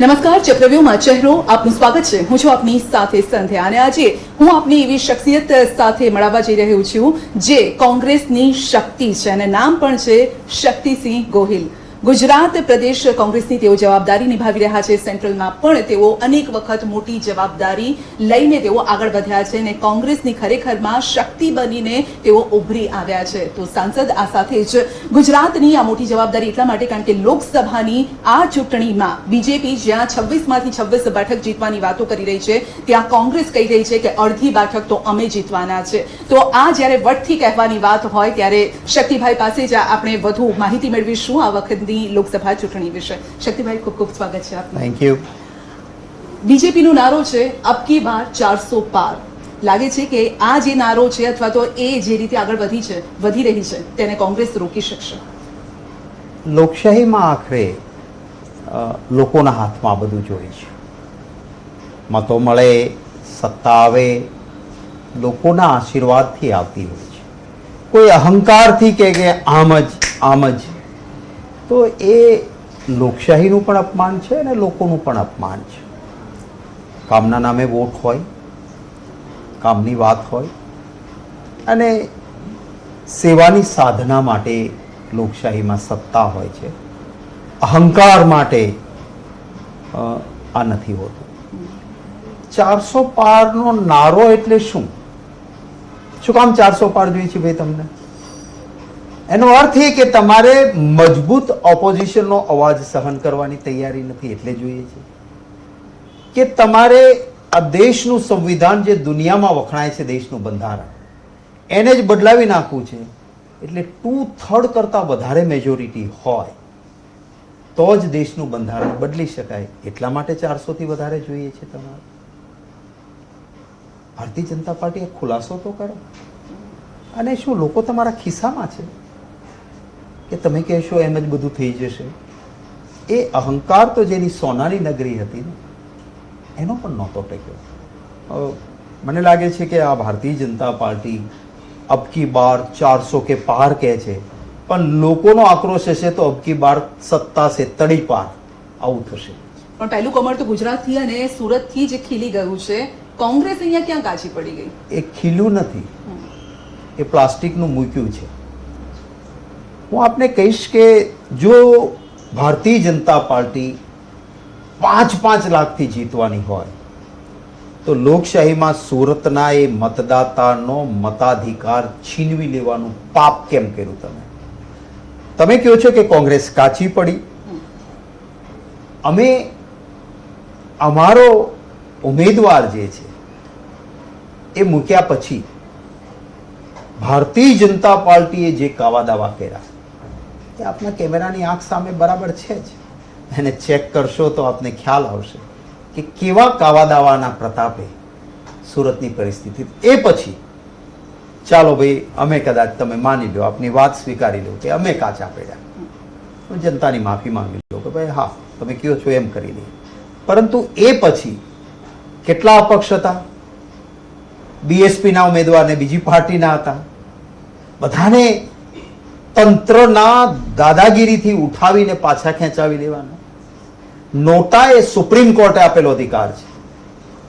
નમસ્કાર, ચક્રવ્યૂહમાં ચહેરો, આપનું સ્વાગત છે. હું છું આપની સાથે સંધ્યા અને આજે હું આપની એવી શખ્સિયત સાથે મળવા જઈ રહ્યું છું, જે કોંગ્રેસની શક્તિ છે અને નામ પણ છે શક્તિસિંહ ગોહિલ. ગુજરાત પ્રદેશ કોંગ્રેસની તેઓ જવાબદારી નિભાવી રહ્યા છે. સેન્ટ્રલમાં પણ તેઓ અનેક વખત મોટી જવાબદારી લઈને તેઓ આગળ વધ્યા છે અને કોંગ્રેસની ખરેખરમાં શક્તિ બનીને તેઓ ઉભરી આવ્યા છે. તો સાંસદ આ સાથે જ ગુજરાતની આ મોટી જવાબદારી એટલા માટે કારણ કે લોકસભાની આ ચૂંટણીમાં બીજેપી જ્યાં છવ્વીસમાંથી છવ્વીસ બેઠક જીતવાની વાતો કરી રહી છે, ત્યાં કોંગ્રેસ કહી રહી છે કે અડધી બેઠક તો અમે જીતવાના છે. તો આ જ્યારે વટથી કહેવાની વાત હોય ત્યારે શક્તિભાઈ પાસે જ આપણે વધુ માહિતી મેળવીશું. આ વખતની લોકસભા ચૂંટણી વિશે. શક્તિભાઈ ખૂબ ખૂબ સ્વાગત છે આપનું. થેન્ક યુ બીજેપીનો નારો છે અબકી બાર ચારસો પાર લાગે છે કે આ જે નારો છે અથવા તો એ જે રીતે આગળ વધી છે વધી રહી છે તેને કોંગ્રેસ રોકી શકશે. લોકશાહીમાં આખરે લોકોના હાથમાં બધું જોઈએ છે. મતો મળે સત્તા આવે લોકોના આશીર્વાદથી આવતી હોય છે. કોઈ અહંકારથી કે કે આમ જ આમ જ તો એ લોકશાહીનું પણ અપમાન છે અને લોકોનું પણ અપમાન છે. કામના નામે વોટ હોય, કામની વાત હોય, અને સેવાની સાધના માટે લોકશાહીમાં સત્તા હોય છે. અહંકાર માટે આ નથી હોતું. ચારસો પારનો નારો એટલે શું? શું કામ ચારસો પાર જોઈએ છે ભાઈ તમને? એનો અર્થ એ કે તમારે મજબૂત ઓપોઝિશનનો અવાજ સહન કરવાની તૈયારી નથી, એટલે જોઈએ છે. કે તમારે આ દેશનું સંવિધાન જે દુનિયામાં વખણાય છે, દેશનું બંધારણ, એને જ બદલાવી નાખવું છે, એટલે ટુ થર્ડ કરતાં વધારે મેજોરિટી હોય, તો જ દેશનું બંધારણ બદલી શકાય. એટલા માટે ચારસોથી વધારે જોઈએ છે તમારે. ભારતીય જનતા પાર્ટીએ ખુલાસો તો કરો અને શું, લોકો તમારા ખિસ્સામાં છે? કે તમે કહેશો એમ જ બધું થઈ જશે. એ અહંકાર તો જેની સોનાની નગરી હતી ને એનો પણ નહોતો ટેક્યો. મને લાગે છે કે આ ભારતીય જનતા પાર્ટી અબકી બાર ચારસો કે પાર કહે છે પણ લોકોનો આક્રોશ હશે તો અબકી બાર સત્તા સે તડી પાર આવું થશે. પણ પહેલું કમળ તો ગુજરાતથી અને સુરતથી જ ખીલી ગયું છે. કોંગ્રેસ અહીંયા ક્યાં કાચી પડી ગઈ? એ ખીલું નથી. એ પ્લાસ્ટિકનું મૂક્યું છે. હું આપને કહીશ કે જો ભારતીય જનતા પાર્ટી પાંચ પાંચ લાખથી જીતવાની હોય, તો લોકશાહીમાં સુરતના એ મતદાતાનો મતાધિકાર છીનવી લેવાનું પાપ કેમ કર્યું તમે? તમે કહો છો કે કોંગ્રેસ કાચી પડી. અમે, અમારો ઉમેદવાર જે છે, એ મૂક્યા પછી ભારતીય જનતા પાર્ટીએ જે કાવા દાવા કર્યા એ આપના કેમેરાની આંખ સામે બરાબર છે જ. એને ચેક કરશો તો આપને ખ્યાલ આવશે કે કેવા કાવા દાવાના પ્રતાપે સુરતની પરિસ્થિતિ. એ પછી, ચાલો ભાઈ, અમે કદાચ તમે માની લો, આપની વાત સ્વીકારી લો કે અમે કાચા પડ્યા. જનતાની માફી માંગી લો કે ભાઈ, હા, તમે કહો છો એમ કરી દઈએ. પરંતુ એ પછી કેટલા અપક્ષ હતા? બીએસપીના ઉમેદવાર ને બીજી પાર્ટીના હતા. બધાને તંત્રના દાદાગીરીથી ઉઠાવીને પાછા ખેંચાવી દેવાના. નોટા એ સુપ્રીમ કોર્ટે આપેલો અધિકાર છે.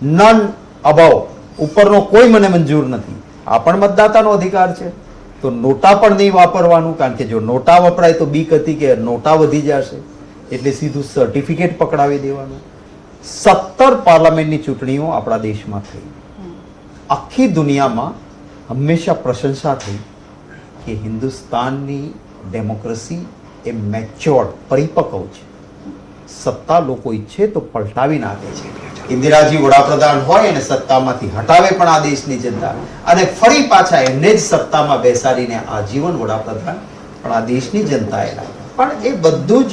નન અબાવ ઉપરનો કોઈ મને મંજૂર નથી. આ પણ મતદાતાનો અધિકાર છે. તો નોટા પણ નહીં વાપરવાનું, કારણ કે જો નોટા વપરાય તો બીક હતી કે નોટા વધી જશે. એટલે સીધું સર્ટિફિકેટ પકડાવી દેવાનું. સત્તર પાર્લામેન્ટની ચૂંટણીઓ આપણા દેશમાં થઈ. આખી દુનિયામાં હંમેશા પ્રશંસા થઈ. કે હિન્દુસ્તાનની ડેમોક્રેસી એ મેચ્યોર્ડ, પરિપક્વ છે. સત્તા લોકો ઈચ્છે તો પલટાવી નાખે છે. ઇન્દિરાજી વડાપ્રધાન હોય અને સત્તામાંથી હટાવે પણ આ દેશની જનતા. અને ફરી પાછા એમને જ સત્તામાં બેસાડીને આજીવન વડાપ્રધાન પણ આ દેશની જનતા એના પણ એ બધું જ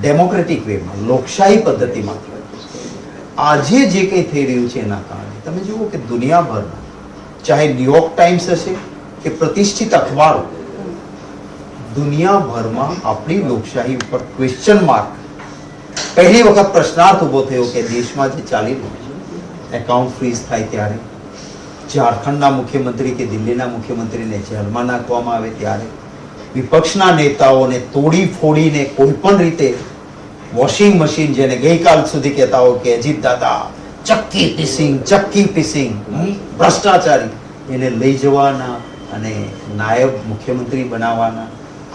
ડેમોક્રેટિક વેમાં, લોકશાહી પદ્ધતિમાં આજે જે કંઈ થઈ રહ્યું છે એના કારણે, તમે જુઓ કે દુનિયાભરમાં, ચાહે ન્યુયોર્ક ટાઈમ્સ હશે કે પ્રતિષ્ઠિત અખબારો દુનિયાભરમાં આપણી લોકશાહી ઉપર ક્વેશ્ચન માર્ક પહેલી વખત પ્રશ્નાર્થ ઊભો થયો કે દેશમાં જે ચાલી રહ્યું છે એકાઉન્ટ ફ્રીઝ થાય ત્યારે, ઝારખંડના મુખ્યમંત્રી કે દિલ્હીના મુખ્યમંત્રીને જેલમાં નાખવામાં આવે ત્યારે, વિપક્ષના નેતાઓને તોડી ફોડીને કોઈ પણ રીતે વોશિંગ મશીન જેને ગઈકાલ સુધી કહેતા હોય કે અજીત દાદા, ચક્કી પીસિંગ ચક્કી પીસિંગ, ભ્રષ્ટાચારી, એને લઈ જવાના અને નાયબ મુખ્યમંત્રી બનાવવાના.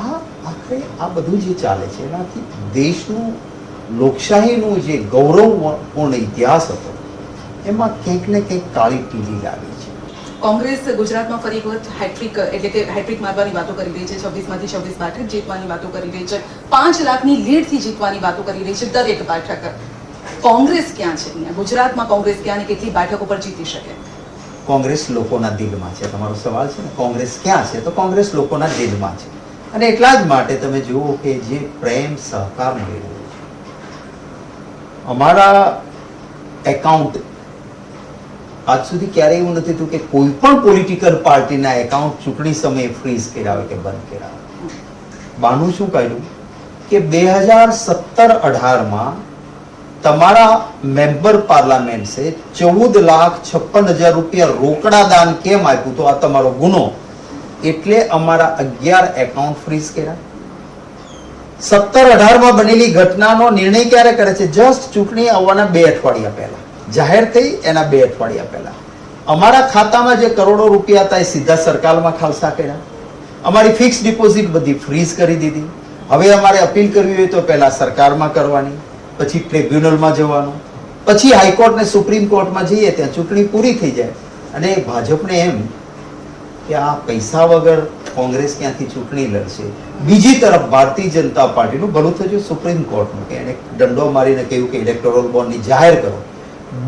આ આખરે આ બધું જે ચાલે છે, એનાથી દેશનું લોકશાહીનું જે ગૌરવપૂર્ણ ઇતિહાસ હતો, એમાં કંઈક ને કંઈક કાળી પીલી લાગી છે. કોંગ્રેસ ગુજરાતમાં ફરી વખત હેટ્રિક, એટલે કે હેટ્રિક મારવાની વાતો કરી રહી છે, છવ્વીસમાંથી છવ્વીસ બેઠક જીતવાની વાતો કરી રહી છે, પાંચ લાખની લીડથી જીતવાની વાતો કરી રહી છે દરેક બેઠક. કોંગ્રેસ ક્યાં છે? ગુજરાતમાં કોંગ્રેસ ક્યાં ને કેટલી બેઠકો પર જીતી શકે? કોંગ્રેસ લોકોના દિલમાં છે. તમારો સવાલ છે ને, કોંગ્રેસ ક્યાં છે? તો કોંગ્રેસ લોકોના દિલમાં છે. અને એટલા જ માટે તમે જુઓ કે જે પ્રેમ સહકાર મળી રહ્યો છે. અમારા એકાઉન્ટ આજ સુધી ક્યારેય એવું નથી થયું કે કોઈ પણ પોલિટિકલ પાર્ટીના એકાઉન્ટ ચૂંટણી સમયે ફ્રીઝ કર્યા કે બંધ હોય. બાનું શું કહ્યું? કે બે હજાર સત્તર અઢારમાં તમારા મેમ્બર પાર્લામેન્ટે ચૌદ લાખ છપ્પન હજાર રૂપિયા રોકડા દાન કેમ આપ્યું? તો આ તમારો ગુનો. એટલે અમારા અગિયાર એકાઉન્ટ ફ્રીઝ કર્યા. સત્તર અઢારમાં બનેલી ઘટનાનો નિર્ણય ક્યારે કરે છે? જસ્ટ ચૂંટણી આવવાના બે અઠવાડિયા પહેલા. જાહેર થઈ, એના બે અઠવાડિયા પહેલા. અમારા ખાતામાં જે કરોડો રૂપિયા હતા, એ સીધા સરકારમાં ખાલસા કર્યા. અમારી ફિક્સ ડિપોઝિટ બધી ફ્રીઝ કરી દીધી. હવે અમારે અપીલ કરવી હોય તો પહેલા સરકારમાં કરવાની. પછી ટ્રિબ્યુનલમાં જવાનું, પછી હાઈકોર્ટ ને સુપ્રીમ કોર્ટમાં જઈએ, ત્યાં ચૂંટણી પૂરી થઈ જાય. અને ભાજપને એમ કે આ પૈસા વગર કોંગ્રેસ ક્યાંથી ચૂંટણી લડશે? બીજી તરફ ભારતીય જનતા પાર્ટીનું ભલું થયું સુપ્રીમ કોર્ટનું, કે એને દંડો મારીને કહ્યું કે ઇલેક્ટોરલ બોન્ડની જાહેર કરો.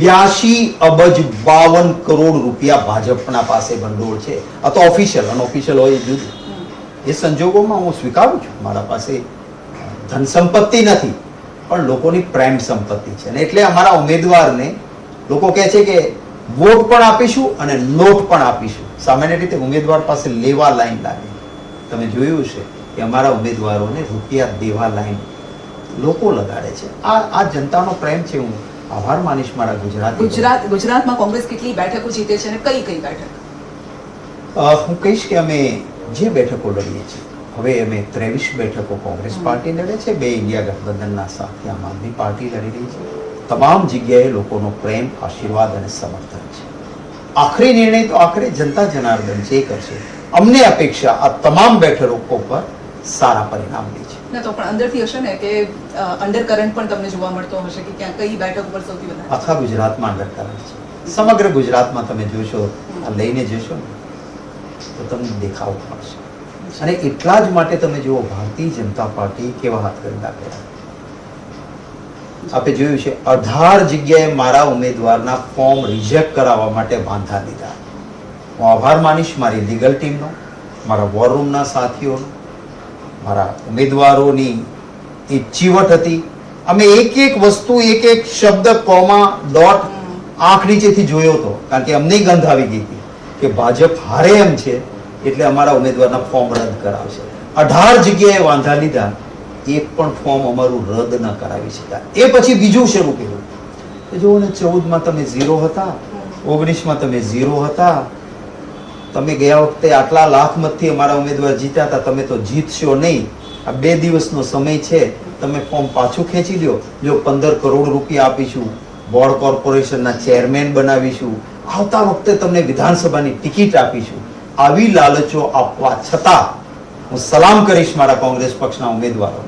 બ્યાસી અબજ બાવન કરોડ રૂપિયા ભાજપના પાસે ભંડોળ છે. આ તો ઓફિશિયલ અનઓફિશિયલ હોય જુદું એ સંજોગોમાં હું સ્વીકારું છું. મારા પાસે ધન સંપત્તિ નથી. પણ લોકોની પ્રેમ સંપત્તિ છે. અને એટલે અમારા ઉમેદવારને લોકો કહે છે કે વોટ પણ આપીશું અને નોટ પણ આપીશું. સામાન્ય રીતે ઉમેદવાર પાસે લેવા લાઈન લાગે. તમે જોયું છે કે અમારા ઉમેદવારોને રૂપિયા દેવા લાઈન લોકો લગાડે છે. આ આ જનતાનો પ્રેમ છે. હું આભાર માનીશ મારા ગુજરાત ગુજરાત ગુજરાતમાં કોંગ્રેસ કેટલી બેઠકો જીતે છે અને કઈ કઈ બેઠક? હું કહીશ કે અમે જે બેઠકો લડીએ છીએ હવે અમે ત્રેવીસ બેઠકો કોંગ્રેસ પાર્ટી લડે છે બે ઇન્ડિયા ગઠબંધનના સાથે આમ આદમી પાર્ટી લડી રહી છે. તમામ જગ્યાએ લોકોનો પ્રેમ આશીર્વાદ અને સમર્થન છે. આખરી નિર્ણય તો આખરે જનતા જનાર્દન જે કરશે. અમને અપેક્ષા આ તમામ બેઠકો પર સારા પરિણામ લે છે. ના તો પણ અંદરથી હશે ને કે અંડર કરંટ પણ તમને જોવા મળતો હશે કે ક્યાં કઈ બેઠક પર સૌથી વધારે? આખા ગુજરાતમાં અંડરકરન્ટ છે. સમગ્ર ગુજરાતમાં તમે જોશો આ લઈને જશો ને તો તમને દેખાવ પડશે અને એટલા જ માટે તમે જુઓ, ભારતીય જનતા પાર્ટી કેવા હાથ કરી નાખ્યા આપણે જોયું છે, અઢાર જગ્યાએ મારા ઉમેદવારના ફોર્મ રિજેક્ટ કરાવવા માટે વાંધા લીધા. હું આભાર માનીશ મારી લીગલ ટીમનો મારા વોર રૂમના સાથીઓનો, મારા ઉમેદવારોની એ ચીવટ હતી. અમે એક એક વસ્તુ, એક એક શબ્દ, કોમા, ડોટ આંખ નીચેથી જોયો હતો. કારણ કે અમને ગંધ આવી ગઈ હતી કે ભાજપ હારે એમ છે. એટલે અમારા ઉમેદવારના ફોર્મ રદ કરાવશે. અઢાર જગ્યાએ વાંધા લીધા, એક પણ ફોર્મ અમારું રદ ન કરાવી શક્યા. એ પછી બીજું શરૂ કર્યું કે જુઓ ને ચૌદમાં તમે ઝીરો હતા, ઓગણીસમાં તમે ઝીરો હતા, તમે ગયા વખતે આટલા લાખ મતથી અમારા ઉમેદવાર જીત્યા હતા, તમે તો જીતશો નહીં. આ બે દિવસનો સમય છે, તમે ફોર્મ પાછું ખેંચી લ્યો. જો પંદર કરોડ રૂપિયા આપીશું બોર્ડ કોર્પોરેશનના ચેરમેન બનાવીશું. આવતા વખતે તમને વિધાનસભાની ટિકિટ આપીશું. આવી લાલચો આપવા છતાં હું સલામ કરીશ મારા કોંગ્રેસ પક્ષના ઉમેદવારો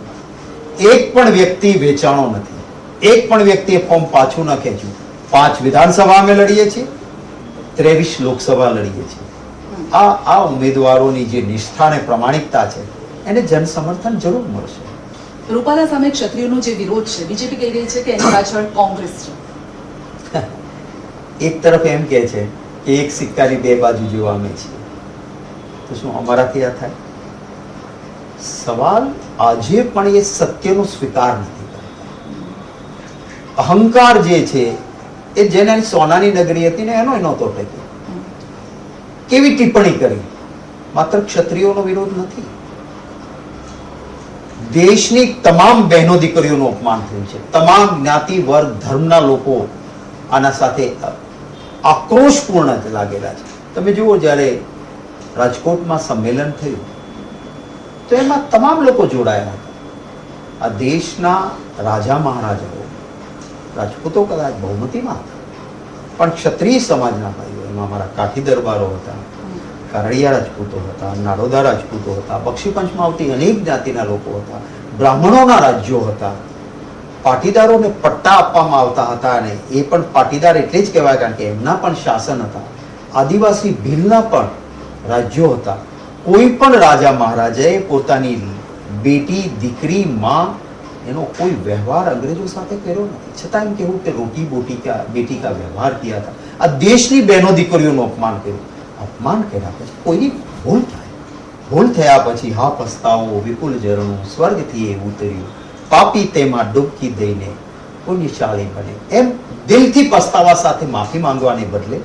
એક પણ વ્યક્તિ વેચાણો નથી. એક પણ વ્યક્તિએ ફોર્મ પાછું ન ખેંચ્યું. પાંચ વિધાનસભા અમે લડીએ છીએ ત્રેવીસ લોકસભા લડીએ છીએ. આ આ ઉમેદવારોની જે નિષ્ઠા અને પ્રમાણિકતા છે એને જન સમર્થન જરૂર મળશે. રૂપાલા સામે ક્ષત્રિયોનો જે વિરોધ છે બીજેપી કહી રહી છે કે એની પાછળ કોંગ્રેસ છે. એક તરફ એમ કહે છે કે એક સિક્કાની બે બાજુ જોવા અમે છીએ. તો શું અમારાથી આ થાય? સવાલ આજે પણ એ સત્યનો સ્વીકાર નથી અહંકાર જે છે, એ જેને સોનાની નગરી હતી ને એનો નહોતો ટેક્યો. કેવી ટિપ્પણી કરી? માત્ર ક્ષત્રિયોનો વિરોધ નથી. દેશની તમામ બહેનો દીકરીઓનું અપમાન થયું છે. તમામ જ્ઞાતિ, વર્ગ, ધર્મના લોકો આના સાથે આક્રોશપૂર્ણ લાગેલા છે. તમે જુઓ જ્યારે રાજકોટમાં સંમેલન થયું. તો એમાં તમામ લોકો જોડાયા હતા. આ દેશના રાજા મહારાજાઓ, રાજપૂતો કદાચ બહુમતીમાં હતા. પણ ક્ષત્રિય સમાજના ભાઈઓ, એમાં અમારા કાઠી દરબારો હતા, કારડિયા રાજપૂતો હતા નાડોદા રાજપૂતો હતા પક્ષીપંચમાં આવતી અનેક જ્ઞાતિના લોકો હતા, બ્રાહ્મણોના રાજ્યો હતા. પાટીદારોને પટ્ટા આપવામાં આવતા હતા અને એ પણ પાટીદાર એટલે જ કહેવાય કારણ કે એમના પણ શાસન હતા. આદિવાસી ભીલના પણ રાજ્યો હતા. કોઈ પણ રાજા મહારાજાએ પોતાની બેટી, દીકરી, માં એનો કોઈ વ્યવહાર અંગ્રેજો સાથે કર્યો નથી. છતાં એમ કેવું કે રોટી બોટી કા બેટી કા વ્યવહાર કિયા હતા. આ દેશની બહેનો દીકરીઓનું અપમાન કર્યું. અપમાન કર્યા પછી કોઈની ભૂલ થાય. ભૂલ થયા પછી હા પસ્તાવો, વિપુલ ઝરણું, સ્વર્ગથી એ ઉતર્યું. પાપી તેમાં ડૂબકી દઈને પુણ્યશાળી બને. એમ દિલથી પસ્તાવા સાથે માફી માંગવાને બદલે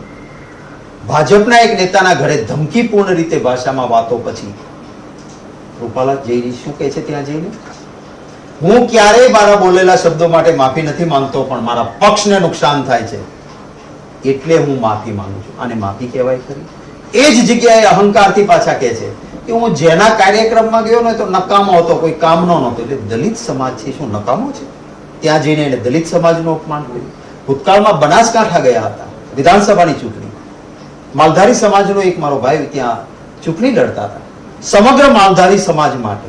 ભાજપના એક નેતાના ઘરે ધમકીપૂર્ણ રીતે ભાષામાં વાતો પછી રૂપાલા જઈ શું કહે છે ત્યાં જઈને? હું ક્યારેય મારા બોલેલા શબ્દો માટે માફી નથી માંગતો, પણ મારા પક્ષને નુકસાન થાય છે. એટલે હું માફી માંગુ છું. આને માફી કહેવાય ખરી? એ જ જગ્યાએ અહંકારથી પાછા કહે છે કે હું જેના કાર્યક્રમમાં ગયો ને તો નકામો હતો, કોઈ કામનો નહોતો. એટલે દલિત સમાજ છે, શું નકામો છે? ત્યાં જઈને એને દલિત સમાજનું અપમાન કર્યું. ભૂતકાળમાં બનાસકાંઠા ગયા હતા, વિધાનસભાની ચૂંટણી. માલધારી સમાજનો એક મારો ભાઈ ત્યાં ચૂંટણી લડતા હતા. સમગ્ર માલધારી સમાજ માટે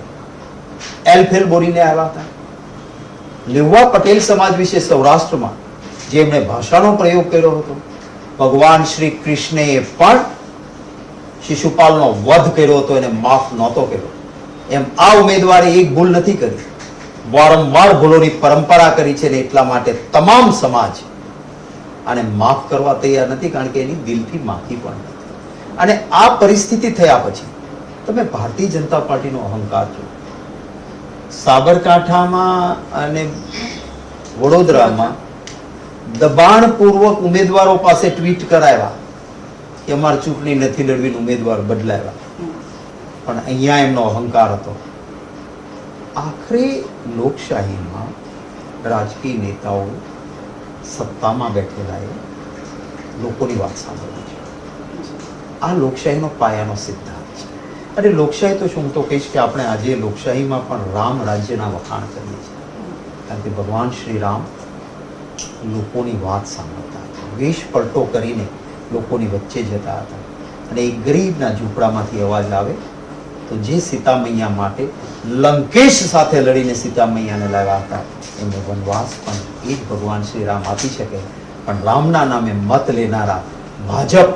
એલફેલ બોલીને આવ્યા હતા. લેવા પટેલ સમાજ વિશે સૌરાષ્ટ્રમાં જેમણે ભાષાનો પ્રયોગ કર્યો હતો, ભગવાન શ્રી કૃષ્ણએ પણ શિશુપાલનો વધ કર્યો હતો, એને માફ નહોતો કર્યો. એમ આ ઉમેદવારે એક ભૂલ નથી કરી. વારંવાર ભૂલોની પરંપરા કરી છે ને એટલા માટે તમામ સમાજ આને માફ કરવા તૈયાર નથી, કારણ કે એની દિલથી માફી પણ નથી. અને આ પરિસ્થિતિ થયા પછી તમે ભારતીય જનતા પાર્ટીનો અહંકાર છો. સાબરકાંઠામાં અને વડોદરામાં દબાણપૂર્વક ઉમેદવારો પાસે ટ્વીટ કરાવ્યા કે અમારે ચૂંટણી નથી લડવીને ઉમેદવાર બદલાવ્યા. પણ અહીંયા એમનો અહંકાર હતો. આખરે લોકશાહીમાં રાજકીય નેતાઓ સત્તામાં બેઠેલા એ લોકોની વાત સાંભળવી છે. આ લોકશાહીનો પાયાનો સિદ્ધાંત છે. અને લોકશાહી તો શું, હું તો કહીશ કે આપણે આજે લોકશાહીમાં પણ રામ રાજ્યના વખાણ કરીએ છીએ. કારણ કે ભગવાન શ્રી રામ લોકોની વાત સાંભળતા હતા. વેશ પલટો કરીને લોકોની વચ્ચે જતા હતા. અને એક ગરીબના ઝૂંપડામાંથી અવાજ આવે તો જે સીતા મૈયા માટે લંકેશ સાથે લડીને સીતા મૈયાને લાવ્યા હતા એમને વનવાસ પણ એ જ ભગવાન શ્રી રામ આપી શકે. પણ રામના નામે મત લેનારા ભાજપ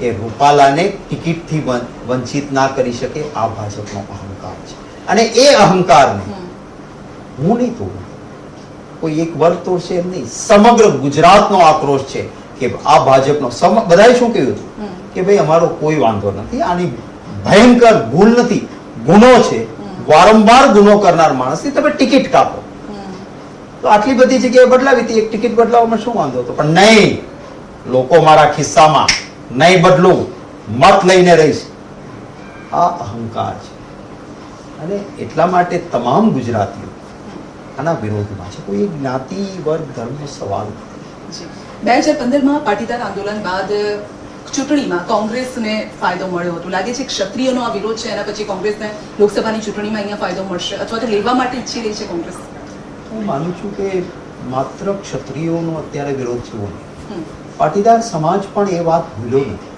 એ રૂપાલાને ટિકિટથી વંચિત ના કરી શકે આ ભાજપનો અહંકાર છે. અને એ અહંકારને હું નહીં તોડું. કોઈ એક વર્ગ તોડશે એમ નહીં. સમગ્ર ગુજરાતનો આક્રોશ છે કે આ ભાજપનો સમ બધાએ શું કહ્યું હતું? કે ભાઈ અમારો કોઈ વાંધો નથી. આની ભયંકર ભૂલ નથી. ગુનો છે. વારંવાર ગુનો કરનાર માણસની તમે ટિકિટ કાપો. તો આટલી બધી જગ્યાએ બદલાવી હતી. એક ટિકિટ બદલાવવામાં શું વાંધો હતો? પણ નહીં. લોકો મારા ખિસ્સામાં નહીં બદલું. મત લઈને રહીશ. આ અહંકાર છે. અને એટલા માટે તમામ ગુજરાતીઓ આના વિરોધમાં છે. કોઈ જ્ઞાતિ વર્ગ ધર્મનો સવાલ. બે હજાર પંદરમાં પાટીદાર આંદોલન બાદ ચૂંટણીમાં કોંગ્રેસને ફાયદો મળ્યો હતો. લાગે છે ક્ષત્રિયનો આ વિરોધ છે એના પછી કોંગ્રેસને લોકસભાની ચૂંટણીમાં અહીંયા ફાયદો મળશે અથવા તો લેવા માટે ઈચ્છી રહી છે કોંગ્રેસ? હું માનું છું કે માત્ર ક્ષત્રિયોનો અત્યારે વિરોધ થયો. પાટીદાર સમાજ પણ એ વાત ભૂલ્યો નથી.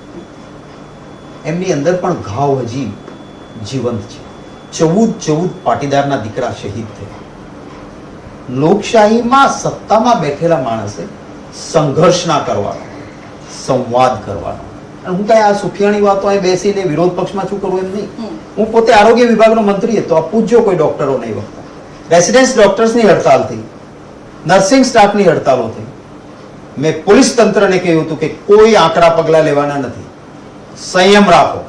એમની અંદર પણ ઘાવ હજી જીવંત છે. ચૌદ ચૌદ પાટીદારના દીકરા શહીદ થયા. લોકશાહીમાં સત્તામાં બેઠેલા માણસે સંઘર્ષ ના કરવાનો. સંવાદ કરવાનો. અને હું કઈ આ સુફિયાણી વાતો અહીં બેસીને વિરોધ પક્ષમાં શું કરું એમ નહીં. હું પોતે આરોગ્ય વિભાગનો મંત્રી હતો. આ પૂછજો કોઈ ડોક્ટરો નહીં વખત. રેસિડેન્સ ડોક્ટર્સની હડતાલ થઈ નર્સિંગ સ્ટાફની હડતાલો થઈ મેં પોલીસ તંત્રને કહ્યું હતું કે કોઈ આંકડા પગલાં લેવાના નથી. સંયમ રાખો.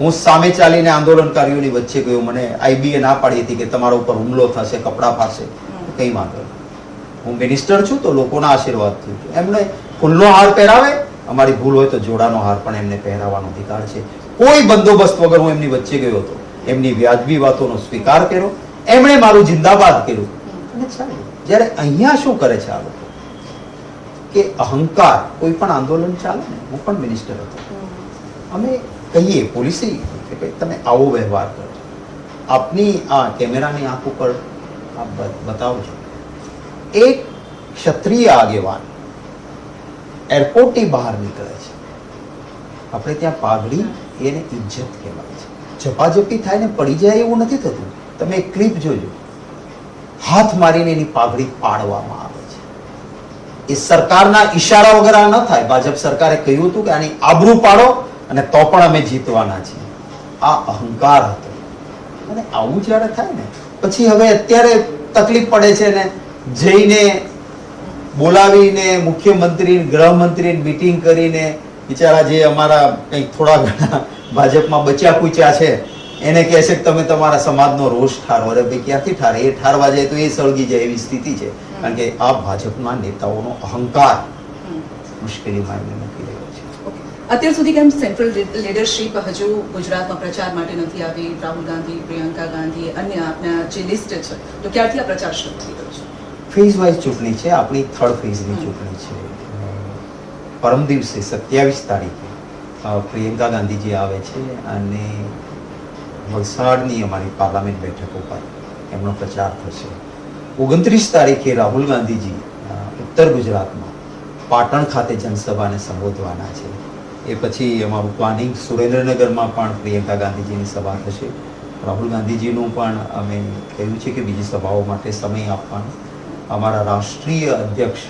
હું સામે ચાલીને આંદોલનકારીઓની વચ્ચે ગયો. મને આઈબીએ ના પાડી હતી કે તમારા ઉપર હુમલો થશે કપડા ફાશે કંઈ વાંધો હું મિનિસ્ટર છું તો લોકોના આશીર્વાદ થયું એમને ફૂલનો હાર પહેરાવે? અમારી ભૂલ હોય તો જોડાનો હાર પણ એમને પહેરાવવાનો અધિકાર છે. કોઈ બંદોબસ્ત વગર હું એમની વચ્ચે ગયો હતો. એમની વ્યાજબી વાતોનો સ્વીકાર કર્યો. એમણે મારું જિંદાબાદ કર્યું. અને જ્યારે અહીંયા શું કરે છે આ લોકો? કે અહંકાર, કોઈ પણ આંદોલન ચાલે ને, હું પણ મિનિસ્ટર હતો. અમે કહીએ, પોલીસે કે ભાઈ, તમે આવો વ્યવહાર કરો. આપની આ કેમેરાની આંખ ઉપર આપ બ- બતાવજો. એક ક્ષત્રિય આગેવાન એરપોર્ટની બહાર નીકળે છે. આપણે ત્યાં પાઘડી એને ઇજ્જત કહેવાય છે. ઝપાઝપી થાય ને પડી જાય એવું નથી થતું. તમે ક્લિપ જોજો. હાથ મારીને એની પાઘડી પાડવામાં આવે છે. એ સરકારના ઈશારા વગર ન થાય. ભાજપ સરકારે કહ્યું હતું કે આની આબરૂ પાડો અને તો પણ અમે જીતવાના છીએ. આ અહંકાર હતો. અને આવું જ્યારે થાય ને, પછી હવે અત્યારે તકલીફ પડે છે ને, જઈને બોલાવીને મુખ્યમંત્રી ગૃહમંત્રી મીટિંગ કરીને બિચારા જે અમારા કંઈક થોડા ઘણા ભાજપમાં બચ્યા કૂચ્યા છે, એને કહે છે કે તમે તમારા સમાજનો રોષ ઠારો અરે ભાઈ, ક્યાંથી ઠારે? એ ઠારવા જાય તો એ સળગી જાય એવી સ્થિતિ છે. કારણ કે આ ભાજપના નેતાઓનો અહંકાર. મુશ્કેલીમાં એમને મૂકી રહ્યો છે. અત્યાર સુધી કેમ સેન્ટ્રલ લીડરશીપ હજુ ગુજરાતમાં પ્રચાર માટે નથી આવી? રાહુલ ગાંધી, પ્રિયંકા ગાંધી, અન્ય આપના જે લિસ્ટ છે, તો ક્યારથી આ પ્રચાર શરૂ થઈ રહ્યો છે? ફેઝ વાઇઝ ચૂંટણી છે આપણી થર્ડ ફેઝની ચૂંટણી છે. પરમ દિવસે સત્યાવીસ તારીખે પ્રિયંકા ગાંધીજી આવે છે અને વલસાડની અમારી પાર્લામેન્ટ બેઠક ઉપર એમનો પ્રચાર થશે. ઓગણત્રીસ તારીખે રાહુલ ગાંધીજી ઉત્તર ગુજરાતમાં પાટણ ખાતે જનસભાને સંબોધવાના છે. એ પછી અમારું પ્લાનિંગ સુરેન્દ્રનગરમાં પણ પ્રિયંકા ગાંધીજીની સભા થશે. રાહુલ ગાંધીજીનું પણ અમે કહ્યું છે કે બીજી સભાઓ માટે સમય આપવાનો અમારા રાષ્ટ્રીય અધ્યક્ષ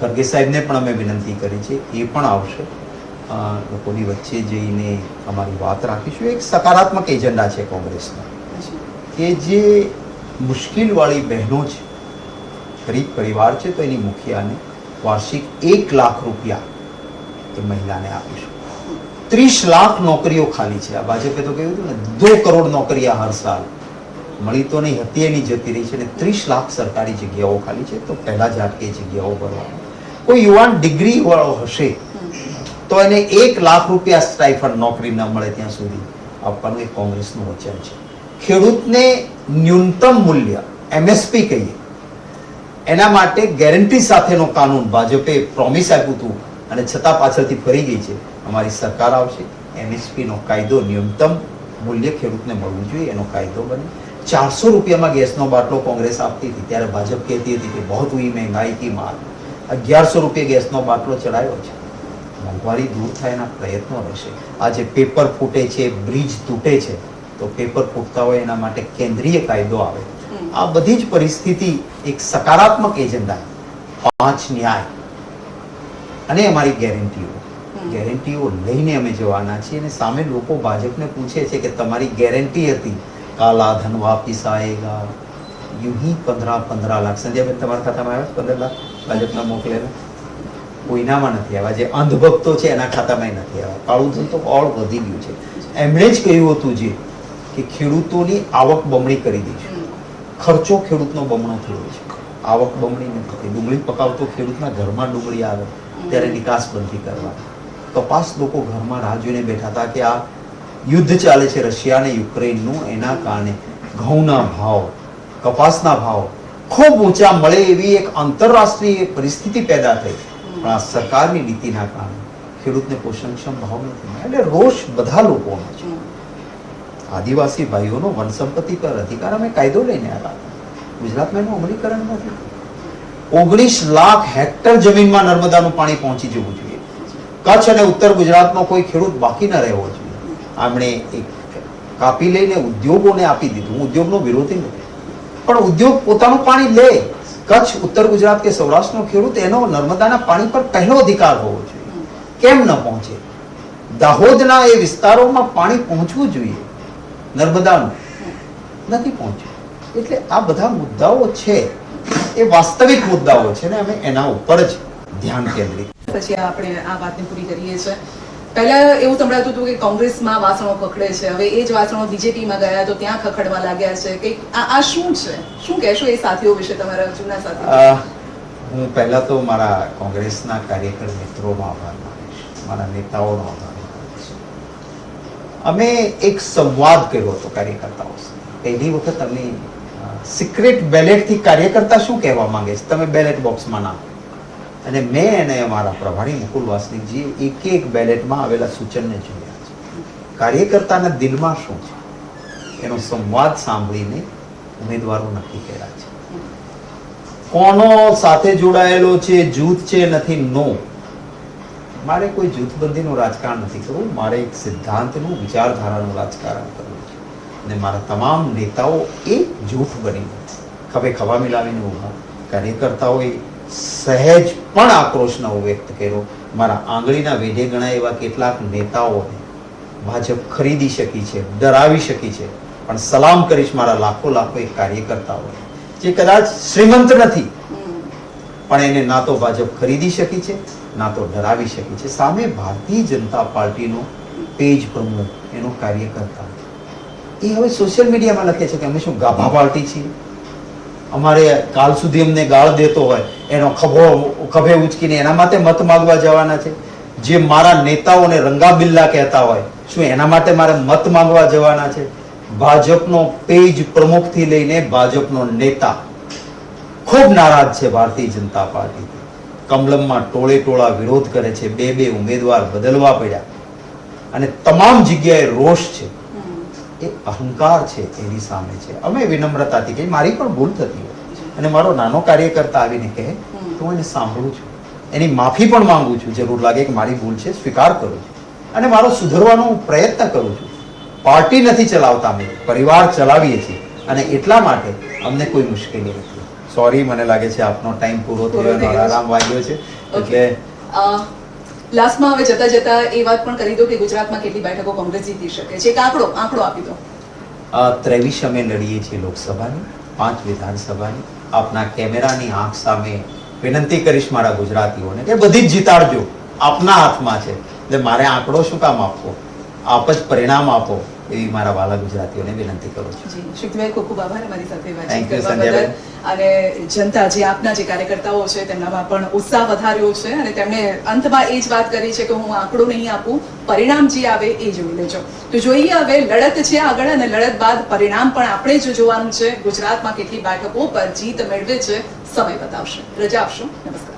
ખરગે સાહેબને પણ અમે વિનંતી કરી છે, એ પણ આવશે. લોકોની વચ્ચે જઈને અમારી વાત રાખીશું. એક સકારાત્મક એજન્ડા છે કોંગ્રેસનો. કે જે મુશ્કેલવાળી બહેનો છે, ગરીબ પરિવાર છે, તો એની મુખિયાને વાર્ષિક એક લાખ રૂપિયા એ મહિલાને આપીશું. ત્રીસ લાખ નોકરીઓ ખાલી છે. આ ભાજપે તો કહ્યું હતું ને, દો કરોડ નોકરીયા હર સાલ. મળી તો નહીં, હતી એની જતી રહી છે અને ત્રીસ લાખ સરકારી જગ્યાઓ ખાલી છે, તો પહેલા ઝાટકે જગ્યાઓ ભરવાની કોઈ યુવાન ડિગ્રી વાળો હશે, તો એને એક લાખ રૂપિયા સ્ટાઇફંડ નોકરી ન મળે ત્યાં સુધી. આપવાનું એ કોંગ્રેસનું વચન છે. ખેડૂતને ન્યૂનતમ મૂલ્ય, એમએસપી કહીએ, એના માટે ગેરંટી સાથેનો કાનૂન ભાજપે પ્રોમિસ આપ્યું હતું અને છતાં પાછળથી ફરી ગઈ છે. અમારી સરકાર આવશે, એમએસપીનો કાયદો ન્યૂનતમ મૂલ્ય ખેડૂતને મળવું જોઈએ, એનો કાયદો બને. ચારસો રૂપિયામાં ગેસનો બાટલો કોંગ્રેસ આપતી હતી. ત્યારે ભાજપ કહેતી હતી કે બહુ હુઈ મહેંગાઈ કી માર અગિયારસો રૂપિયા ગેસનો બાટલો ચડાયો છે. મોંઘવારી દૂર થાય એના પ્રયત્નો રહેશે. આજે પેપર ફૂટે છે બ્રિજ તૂટે છે તો પેપર ફૂટતા હોય એના માટે કેન્દ્રીય કાયદો આવે. આ બધી જ પરિસ્થિતિ એક સકારાત્મક એજન્ડા પાંચ ન્યાય. અને અમારી ગેરંટીઓ. ગેરંટીઓ લઈને અમે જવાના છીએ અને સામે લોકો ભાજપને પૂછે છે કે તમારી ગેરંટી હતી. કાલા ધન વાપિસ આએગા યુ હી પંદરા પંદરા લાખ સંજયબેન તમારા ખાતામાં આવ્યા પંદર લાખ? ભાજપના મોકલેલા કોઈનામાં નથી આવ્યા. જે અંધભક્તો છે એના ખાતામાં નથી આવ્યા. કાળું ધન તો ઓળ વધી ગયું છે. એમણે જ કહ્યું હતું જે કે ખેડૂતોની આવક બમણી કરી દઈશું. ખર્ચો ખેડૂતનો બમણો થયો છે. આવક બમણી નથી થઈ ડુંગળી પકાવતો ખેડૂતના ઘરમાં ડુંગળી આવે ત્યારે નિકાસ બંધી કરવા. કપાસ લોકો ઘરમાં રાહ જોઈને બેઠા હતા કે આ યુદ્ધ ચાલે છે રશિયા અને યુક્રેનનું. એના કારણે ઘઉંના ભાવ, કપાસના ભાવ ખૂબ ઊંચા મળે એવી એક આંતરરાષ્ટ્રીય પરિસ્થિતિ પેદા થઈ. પણ આ સરકારની નીતિના કારણે ખેડૂતને પોષણક્ષમ ભાવ નથી એટલે રોષ બધા લોકોનો છે. આદિવાસી ભાઈઓનો વન સંપત્તિ પર અધિકાર અમે કાયદો લઈને આવ્યા ગુજરાતમાં એનું અમલીકરણ નથી. ઓગણીસ લાખ હેક્ટર જમીનમાં નર્મદાનું પાણી પહોંચી જવું જોઈએ. કચ્છ અને ઉત્તર ગુજરાતમાં કોઈ ખેડૂત બાકી ન રહેવો જોઈએ આમણે એક કાપી લઈને ઉદ્યોગોને આપી દીધું. ઉદ્યોગનો વિરોધી નથી. પણ ઉદ્યોગ પોતાનું પાણી લે. કચ્છ, ઉત્તર ગુજરાત કે સૌરાષ્ટ્રનો ખેડૂત, એનો નર્મદાના પાણી પર પહેલો અધિકાર હોવો જોઈએ. કેમ ન પહોંચે? દાહોદના એ વિસ્તારોમાં પાણી પહોંચવું જોઈએ. નર્મદાનું નથી પહોંચ્યું. એટલે આ બધા મુદ્દાઓ છે. એ વાસ્તવિક મુદ્દાઓ છે ને અમે એના ઉપર જ ધ્યાન કેન્દ્રિત પછી આપણે આ વાતને પૂરી કરીએ છીએ. પહેલા એવું સંભળાતું હતું કે કોંગ્રેસમાં વાસણો પકડે છે. હવે એ જ વાસણો બીજેપીમાં ગયા તો ત્યાં ખખડવા લાગ્યા છે. કે આ શું છે? શું કહેશો એ સાથીઓ વિશે તમારા જૂના સાથીઓ? હું પહેલા તો મારા કોંગ્રેસના કાર્યકર મિત્રોનો આભાર માનીશ. મારા નેતાઓનો આભાર અમે એક સંવાદ કર્યો હતો કાર્યકર્તાઓ પહેલી વખત અમે સિક્રેટ બેલેટથી કાર્યકર્તા શું કહેવા માંગે છે? તમે બેલેટ બોક્સમાં નાખો અને મેં એને અમારા પ્રભારી મુકુલ વાસનિકજી એક એક બેલેટમાં આવેલા સૂચનને જોયા છે. કાર્યકર્તાના દિલમાં શું છે? એનો સંવાદ સાંભળીને ઉમેદવારો નક્કી કર્યા છે. કોનો સાથે જોડાયેલો છે, જૂથ છે નથી, નો. મારે કોઈ જૂથબંધીનું રાજકારણ નથી કરવું. મારે એક સિદ્ધાંતનું વિચારધારાનું રાજકારણ કરવું છે. અને મારા તમામ નેતાઓ એ જૂથ બની ખભે ખભા મિલાવીને ઊભા. કાર્યકર્તાઓએ સહેજ પણ આક્રોશ ન વ્યક્ત કર્યો. મારા આંગળીના વેઢે ગણાય એવા કેટલાક નેતાઓને ભાજપ ખરીદી શકી છે, ડરાવી શકી છે. પણ સલામ કરીશ મારા લાખો લાખો એક કાર્યકર્તાઓ જે કદાચ શ્રીમંત નથી. પણ એને ના તો ભાજપ ખરીદી શકી છે, ના તો ડરાવી શકી છે. સામે ભારતીય જનતા પાર્ટીનો પેજ પ્રમુખ એનો કાર્યકર્તા એ હવે સોશિયલ મીડિયામાં લખે છે કે અમે શું ગાભા પાર્ટી છીએ? અમારે કાલ સુધી અમને ગાળ દેતો હોય, એનો ખભો ખભે ઉચકીને એના માટે મત માંગવા જવાના છે. જે મારા નેતાઓને રંગાબિલ્લા કહેતા હોય, શું એના માટે મારે મત માંગવા જવાના છે? ભાજપનો પેજ પ્રમુખથી લઈને ભાજપનો નેતા. ખૂબ નારાજ છે ભારતીય જનતા પાર્ટી. કમલમમાં ટોળે ટોળા વિરોધ કરે છે, બે બે ઉમેદવાર બદલવા પડ્યા. અને તમામ જગ્યાએ રોષ છે. એ અહંકાર છે એની સામે છે. અમે વિનમ્રતાથી કે મારી પણ ભૂલ થતી હોય. અને મારો નાનો કાર્યકર્તા આવીને કહે તો હું એને સાંભળું છું. એની માફી પણ માંગુ છું. જરૂર લાગે કે મારી ભૂલ છે સ્વીકાર કરું છું. અને મારો સુધરવાનો હું પ્રયત્ન કરું છું. પાર્ટી નથી ચલાવતા અમે. પરિવાર ચલાવીએ છીએ. અને એટલા માટે અમને કોઈ મુશ્કેલી નથી. સોરી મને લાગે છે આપનો ટાઈમ પૂરો થયો આરામ વાગ્યો છે. એટલે લાસ્ટમાં હવે જતા જતા એ વાત પણ કરી દો કે ગુજરાતમાં કેટલી બેઠકો કોંગ્રેસ જીતી શકે છે. એક આંકડો આંકડો આપી દો. ત્રેવીસ અમે લડીએ છીએ લોકસભાની, પાંચ વિધાનસભાની. આપના કેમેરાની આંખ સામે વિનંતી કરીશ મારા ગુજરાતીઓને કે બધી જ જીતાડજો. આપના હાથમાં છે. એટલે મારે આંકડો શું કામ આપવો? આપ જ પરિણામ આપો. એવી મારા વાલા ગુજરાતીઓને વિનંતી કરું છું. જી ખૂબ ખૂબ આભાર અમારી સાથે વાતચીત કરવા બદલ. અને જનતા જે આપના જે કાર્યકર્તાઓ છે તેમનામાં પણ ઉત્સાહ વધાર્યો છે અને તેમણે અંતમાં એ જ વાત કરી છે કે હું આંકડો નહીં આપું પરિણામ જે આવે એ જોઈ લેજો. તો જોઈએ હવે લડત છે આગળ અને લડત બાદ પરિણામ પણ આપણે જ જોવાનું છે. ગુજરાતમાં કેટલી બેઠકો પર જીત મેળવે છે સમય બતાવશે. રજા આપશો. નમસ્કાર.